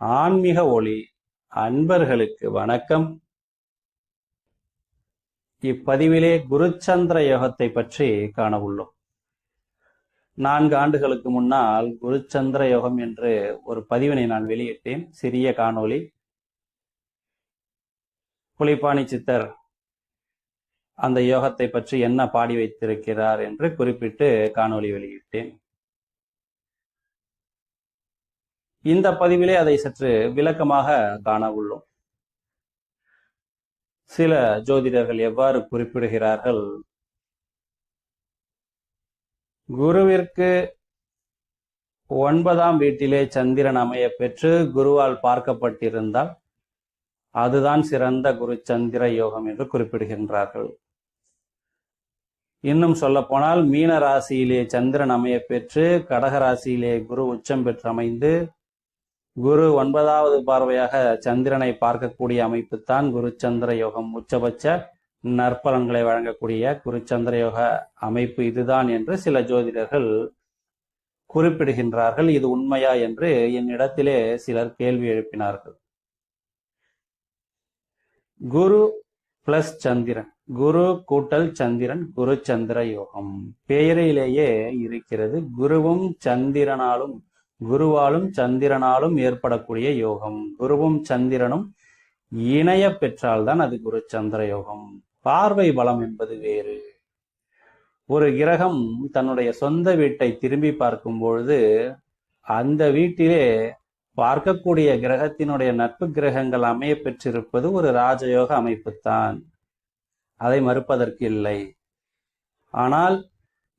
ஆன்மீக ஒளி அன்பர்களுக்கு வணக்கம். இப்பதிவிலே குருச்சந்திர யோகத்தை பற்றி காண உள்ளோம். நான்கு ஆண்டுகளுக்கு முன்னால் குருச்சந்திர யோகம் என்று ஒரு பதிவினை நான் வெளியிட்டேன். சிறிய காணொளி. புலிப்பாணி சித்தர் அந்த யோகத்தை பற்றி என்ன பாடி வைத்திருக்கிறார் என்று குறிப்பிட்டு காணொளி வெளியிட்டேன். இந்த பதிவிலே அதை சற்று விளக்கமாக காண உள்ளோம். சில ஜோதிடர்கள் எவ்வாறு குறிப்பிடுகிறார்கள்? குருவிற்கு ஒன்பதாம் வீட்டிலே சந்திரன் அமைய பெற்று குருவால் பார்க்கப்பட்டிருந்தால் அதுதான் சிறந்த குரு சந்திர யோகம் என்று குறிப்பிடுகின்றார்கள். இன்னும் சொல்ல போனால் மீன ராசியிலே சந்திரன் அமைய பெற்று கடக ராசியிலே குரு உச்சம் பெற்று அமைந்து குரு ஒன்பதாவது பார்வையாக சந்திரனை பார்க்கக்கூடிய அமைப்பு தான் குரு சந்திர யோகம். உச்சபட்ச நற்பலன்களை வழங்கக்கூடிய குரு சந்திர யோக அமைப்பு இதுதான் என்று சில ஜோதிடர்கள் குறிப்பிடுகின்றார்கள். இது உண்மையா என்று என்னிடத்திலே சிலர் கேள்வி எழுப்பினார்கள். குரு பிளஸ் சந்திரன். குரு கூட்டல் சந்திரன் குரு சந்திர யோகம். பெயரிலேயே இருக்கிறது குருவும் சந்திரனாலும் குருவாலும் சந்திரனாலும் ஏற்படக்கூடிய யோகம். குருவும் சந்திரனும் இணைய பெற்றால்தான் அது குரு சந்திர யோகம். பார்வை பலம் என்பது வேறு. ஒரு கிரகம் தன்னுடைய சொந்த வீட்டை திரும்பி பார்க்கும் பொழுது அந்த வீட்டிலே பார்க்கக்கூடிய கிரகத்தினுடைய நட்பு கிரகங்கள் அமைய பெற்றிருப்பது ஒரு ராஜயோக அமைப்புத்தான். அதை மறுப்பதற்கு இல்லை. ஆனால்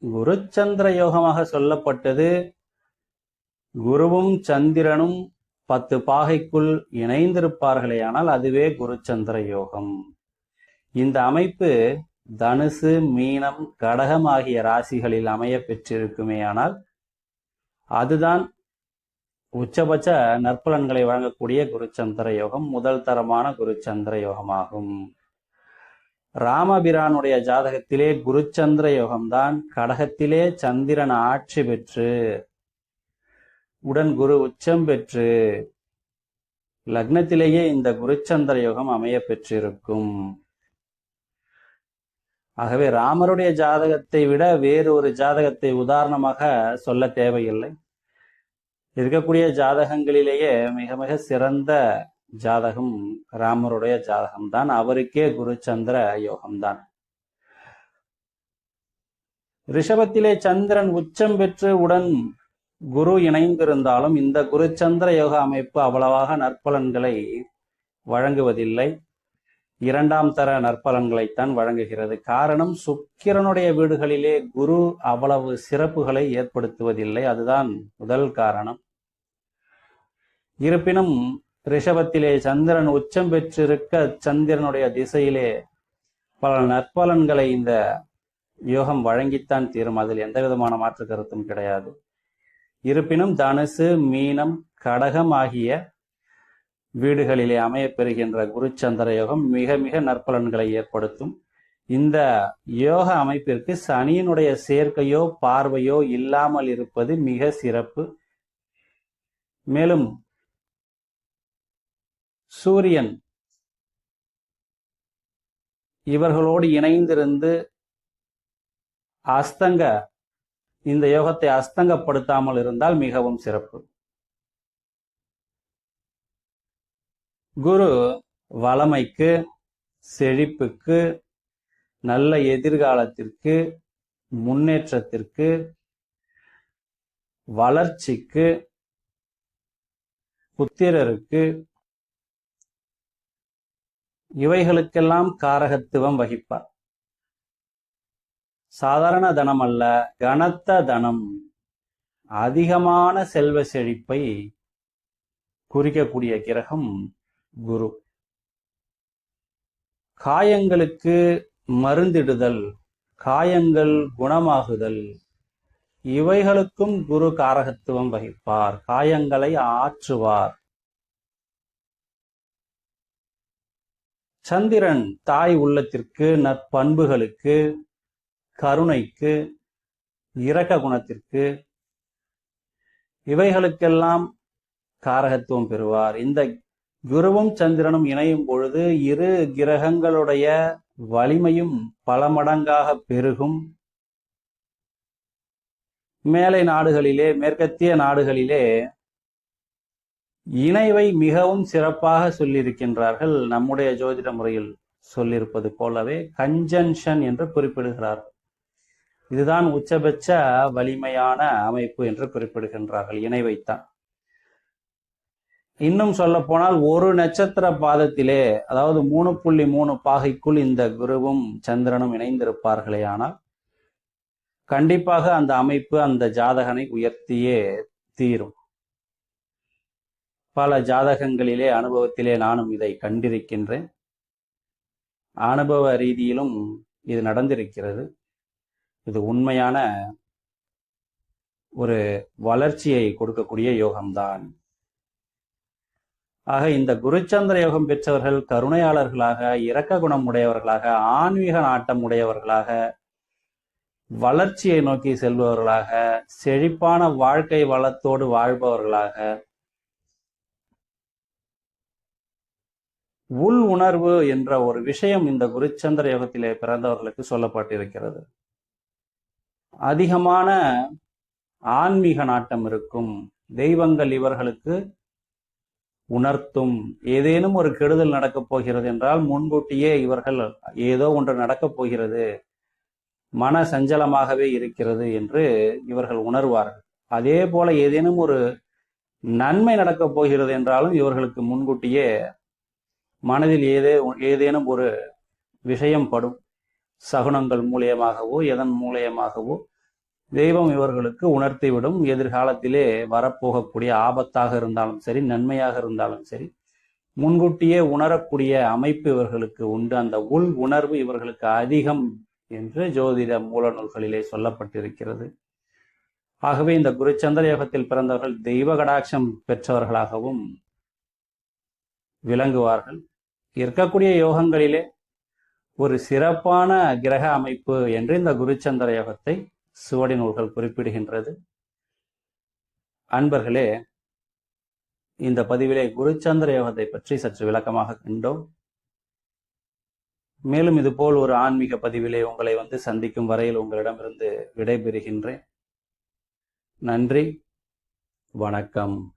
குருச்சந்திர யோகமாக சொல்லப்பட்டது குருவும் சந்திரனும் பத்து பாகைக்குள் இணைந்திருப்பார்களே ஆனால் அதுவே குருச்சந்திர யோகம். இந்த அமைப்பு தனுசு மீனம் கடகம் ஆகிய ராசிகளில் அமைய பெற்றிருக்குமே ஆனால் அதுதான் உச்சபட்ச நற்பலன்களை வழங்கக்கூடிய குருச்சந்திர யோகம் முதல் தரமான குருச்சந்திர யோகமாகும். ராமபிரானுடைய ஜாதகத்திலே குருச்சந்திர யோகம்தான் கடகத்திலே சந்திரன் ஆட்சி பெற்று உடன் குரு உச்சம் பெற்று லக்னத்திலேயே இந்த குருச்சந்திர யோகம் அமைய பெற்றிருக்கும். ஆகவே ராமருடைய ஜாதகத்தை விட வேறு ஒரு ஜாதகத்தை உதாரணமாக சொல்ல தேவையில்லை. இருக்கக்கூடிய ஜாதகங்களிலேயே மிக மிக சிறந்த ஜாதகம் ராமருடைய ஜாதகம்தான். அவருக்கே குருச்சந்திர யோகம்தான். ரிஷபத்திலே சந்திரன் உச்சம் பெற்று உடன் குரு இணைந்திருந்தாலும் இந்த குருச்சந்திர யோக அமைப்பு அவ்வளவாக நற்பலன்களை வழங்குவதில்லை. இரண்டாம் தர நற்பலன்களைத்தான் வழங்குகிறது. காரணம் சுக்கிரனுடைய வீடுகளிலே குரு அவ்வளவு சிறப்புகளை ஏற்படுத்துவதில்லை. அதுதான் முதல் காரணம். இருப்பினும் ரிஷபத்திலே சந்திரன் உச்சம் பெற்றிருக்க சந்திரனுடைய திசையிலே பல நற்பலன்களை இந்த யோகம் வழங்கித்தான் தீரும். அதில் எந்த விதமான மாற்று கருத்தும் கிடையாது. இருப்பினும் தனுசு மீனம் கடகம் ஆகிய வீடுகளிலே அமையப்பெறுகின்ற குருச்சந்திர யோகம் மிக மிக நற்பலன்களை ஏற்படுத்தும். இந்த யோக அமைப்பிற்கு சனியினுடைய சேர்க்கையோ பார்வையோ இல்லாமல் இருப்பது மிக சிறப்பு. மேலும் சூரியன் இவர்களோடு இணைந்திருந்து அஸ்தங்க இந்த யோகத்தை அஸ்தங்கப்படுத்தாமல் இருந்தால் மிகவும் சிறப்பு. குரு வளமைக்கு செழிப்புக்கு நல்ல எதிர்காலத்திற்கு முன்னேற்றத்திற்கு வளர்ச்சிக்கு புத்திரருக்கு இவைகளுக்கெல்லாம் காரகத்துவம் வகிப்பார். சாதாரண தனம் அல்ல கனத்த தனம். அதிகமான செல்வ செழிப்பை குறிக்கக்கூடிய கிரகம் குரு. காயங்களுக்கு மருந்திடுதல் காயங்கள் குணமாகுதல். இவைகளுக்கும் குரு காரகத்துவம் வகிப்பார் காயங்களை ஆற்றுவார். சந்திரன் தாய் உள்ளத்திற்கு நற்பண்புகளுக்கு கருணைக்கு இரக்க குணத்திற்கு இவைகளுக்கெல்லாம் காரகத்துவம் பெறுவார். இந்த குருவும் சந்திரனும் இணையும் பொழுது இரு கிரகங்களுடைய வலிமையும் பல மடங்காக பெருகும். மேலை நாடுகளிலே மேற்கத்திய நாடுகளிலே இணைவை மிகவும் சிறப்பாக சொல்லியிருக்கின்றார்கள். நம்முடைய ஜோதிட முறையில் சொல்லியிருப்பது போலவே கஞ்சன்ஷன் என்று குறிப்பிடுகிறார்கள் இதுதான் உச்சபட்ச வலிமையான அமைப்பு என்று குறிப்பிடுகின்றார்கள். இணைவைத்தான் இன்னும் சொல்ல போனால் ஒரு நட்சத்திர பாதத்திலே அதாவது மூணு புள்ளி மூணு பாகைக்குள் இந்த குருவும் சந்திரனும் இணைந்திருப்பார்களே ஆனால் கண்டிப்பாக அந்த அமைப்பு அந்த ஜாதகனை உயர்த்தியே தீரும். பல ஜாதகங்களிலே அனுபவத்திலே நானும் இதை கண்டிருக்கின்றேன். அனுபவ ரீதியிலும் இது நடந்திருக்கிறது. இது உண்மையான ஒரு வளர்ச்சியை கொடுக்கக்கூடிய யோகம்தான். ஆக இந்த குருச்சந்திர யோகம் பெற்றவர்கள் கருணையாளர்களாக இரக்க குணம் உடையவர்களாக ஆன்மீக நாட்டம் உடையவர்களாக வளர்ச்சியை நோக்கி செல்பவர்களாக செழிப்பான வாழ்க்கை வளத்தோடு வாழ்பவர்களாக உள் உணர்வு என்ற ஒரு விஷயம் இந்த குருச்சந்திர யோகத்திலே பிறந்தவர்களுக்கு சொல்லப்பட்டிருக்கிறது. அதிகமான ஆன்மீக நாட்டம் இருக்கும். தெய்வங்கள் இவர்களுக்கு உணர்த்தும். ஏதேனும் ஒரு கெடுதல் நடக்கப் போகிறது என்றால் முன்கூட்டியே இவர்கள் ஏதோ ஒன்று நடக்கப் போகிறது. மன சஞ்சலமாகவே இருக்கிறது என்று இவர்கள் உணர்வார்கள். அதே போல ஏதேனும் ஒரு நன்மை நடக்கப் போகிறது என்றாலும் இவர்களுக்கு முன்கூட்டியே மனதில் ஏதே ஏதேனும் ஒரு விஷயம் படும். சகுனங்கள் மூலியமாகவோ எதன் மூலியமாகவோ தெய்வம் இவர்களுக்கு உணர்த்திவிடும். எதிர்காலத்திலே வரப்போகக்கூடிய ஆபத்தாக இருந்தாலும் சரி நன்மையாக இருந்தாலும் சரி முன்கூட்டியே உணரக்கூடிய அமைப்பு இவர்களுக்கு உண்டு. அந்த உள் உணர்வு இவர்களுக்கு அதிகம் என்று ஜோதிட மூல நூல்களிலே சொல்லப்பட்டிருக்கிறது. ஆகவே இந்த குருச்சந்திர யோகத்தில் பிறந்தவர்கள் தெய்வ கடாட்சம் பெற்றவர்களாகவும் விளங்குவார்கள். இருக்கக்கூடிய யோகங்களிலே ஒரு சிறப்பான கிரக அமைப்பு என்று இந்த குருச்சந்திர யோகத்தை சுவடி நூல்கள் குறிப்பிடுகின்றது. அன்பர்களே இந்த பதிவிலே குருச்சந்திர யோகத்தை பற்றி சற்று விளக்கமாக கண்டோம். மேலும் இதுபோல் ஒரு ஆன்மீக பதிவிலே உங்களை வந்து சந்திக்கும் வரையில் உங்களிடமிருந்து விடைபெறுகின்றேன். நன்றி வணக்கம்.